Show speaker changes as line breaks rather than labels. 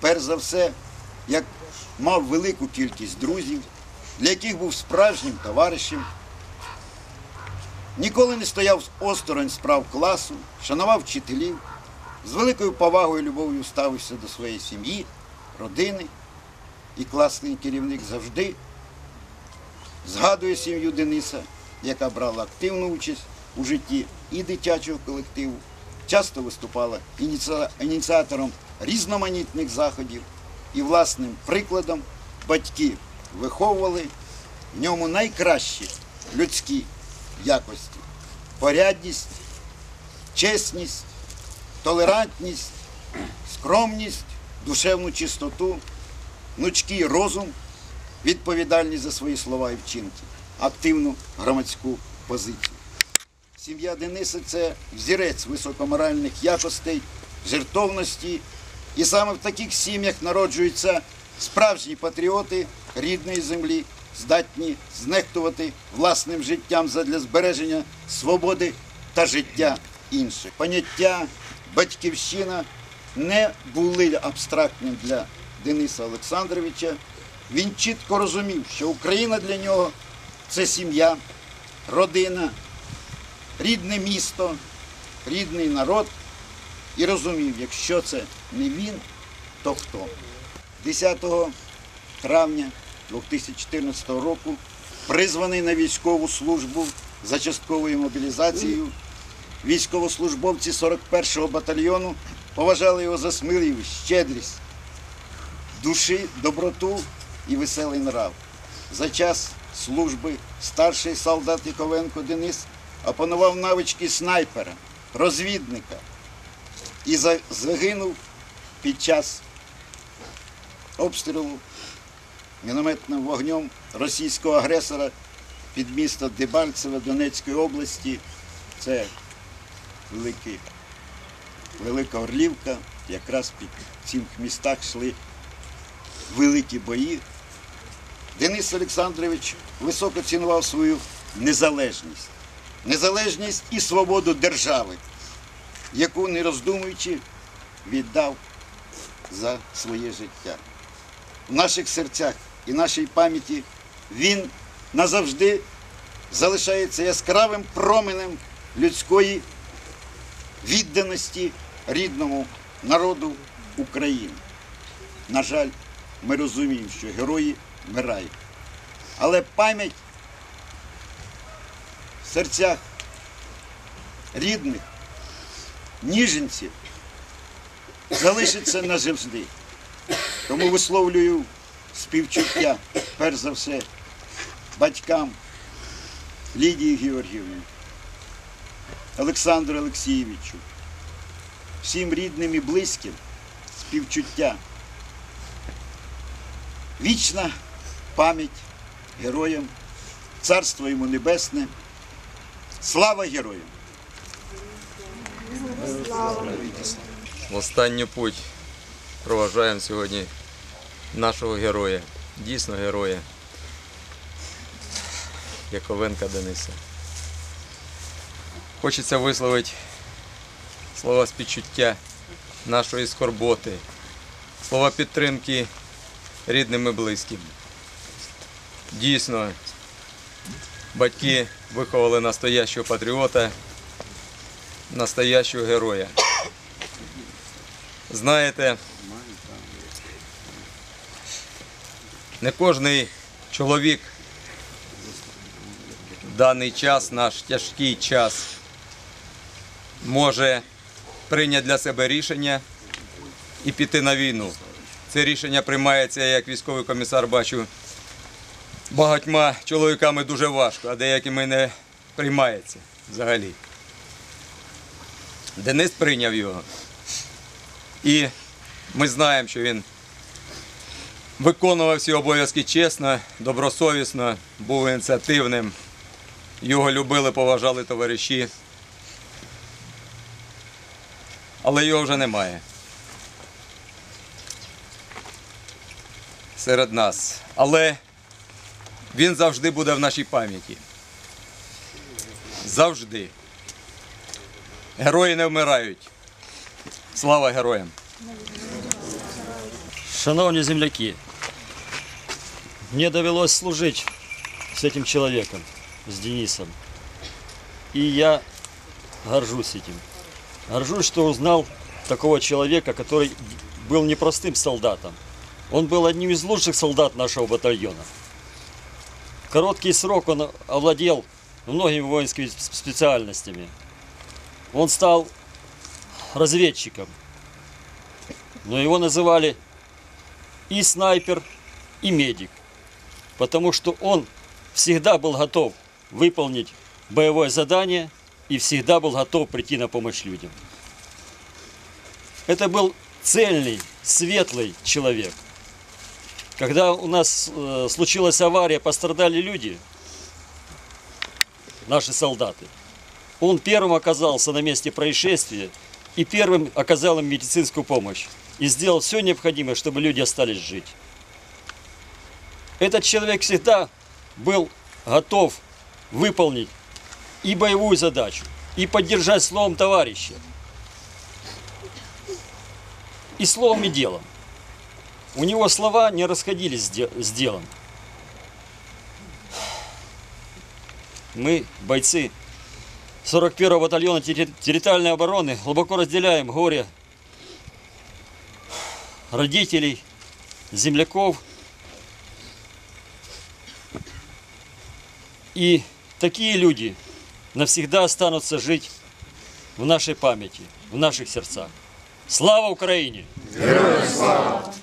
перш за все, як мав велику кількість друзів, для яких був справжнім товаришем, ніколи не стояв осторонь справ класу, шанував вчителів, з великою повагою і любов'ю ставився до своєї сім'ї, родини. І класний керівник завжди згадує сім'ю Дениса, яка брала активну участь у житті і дитячого колективу, часто виступала ініціатором різноманітних заходів і власним прикладом батьки виховували в ньому найкращі людські якості, порядність, чесність, толерантність, скромність, душевну чистоту, гнучкий розум, відповідальність за свої слова і вчинки, активну громадську позицію. Сім'я Дениса це взірець високоморальних якостей, жертовності. І саме в таких сім'ях народжуються справжні патріоти рідної землі, здатні знехтувати власним життям задля збереження свободи та життя інших. Поняття батьківщина не були абстрактним для Дениса Олександровича. Він чітко розумів, що Україна для нього це сім'я, родина, рідне місто, рідний народ і розумів, якщо це не він, то хто. 10 травня 2014 року призваний на військову службу за частковою мобілізацією. Військовослужбовці 41-го батальйону поважали його за сміливість, щедрість, душі, доброту і веселий нрав. За час служби старший солдат Яковенко Денис опанував навички снайпера, розвідника і загинув під час обстрілу мінометним вогнем російського агресора під місто Дебальцеве Донецької області. Це великий, велика Орлівка. Якраз під цим містах йшли великі бої. Денис Олександрович високо цінував свою незалежність, незалежність і свободу держави, яку, не роздумуючи, віддав за своє життя. В наших серцях і нашій пам'яті він назавжди залишається яскравим променем людської відданості рідному народу України. На жаль, ми розуміємо, що герої вмирають. Але пам'ять в серцях рідних, ніженців залишиться назавжди. Тому висловлюю співчуття, перш за все, батькам Лідії Георгіївні, Олександру Олексійовичу, всім рідним і близьким співчуття. Вічна пам'ять героям, царство йому небесне. Слава героям!
В останню путь проважаємо сьогодні нашого героя, дійсно героя Яковенка Дениса. Хочеться висловити слова співчуття нашої скорботи, слова підтримки рідним і близьким. Дійсно, батьки виховали настоящого патріота, настоящого героя. Знаєте, не кожний чоловік в даний час, наш тяжкий час, може прийняти для себе рішення і піти на війну. Це рішення приймається, як військовий комісар бачу, багатьма чоловіками дуже важко, а деякими не приймається взагалі. Денис прийняв його. І ми знаємо, що він виконував всі обов'язки чесно, добросовісно, був ініціативним. Його любили, поважали товариші. Але його вже немає. Серед нас. Але він завжди буде в нашій пам'яті. Завжди. Герої не вмирають. Слава героям!
Шановні земляки, мне довелось служить с этим человеком, с Денисом. И я горжусь этим. Горжусь, что узнал такого человека, который был непростым солдатом. Он был одним из лучших солдат нашего батальона. Короткий срок он овладел многими воинскими сп- специальностями. Он стал разведчиком. Но его называли и снайпер, и медик. Потому что он всегда был готов выполнить боевое задание и всегда был готов прийти на помощь людям. Это был цельный, светлый человек. Когда у нас э, случилась авария, пострадали люди, наши солдаты, он первым оказался на месте происшествия и первым оказал им медицинскую помощь и сделал все необходимое, чтобы люди остались жить. Этот человек всегда был готов выполнить и боевую задачу, и поддержать словом товарища, и словом, и делом. У него слова не расходились с де- с делом. Мы, бойцы 41-го батальона терри- территориальной обороны, глубоко разделяем горе родителей, земляков. И такие люди навсегда останутся жить в нашей памяти, в наших сердцах. Слава Украине!
Героям слава!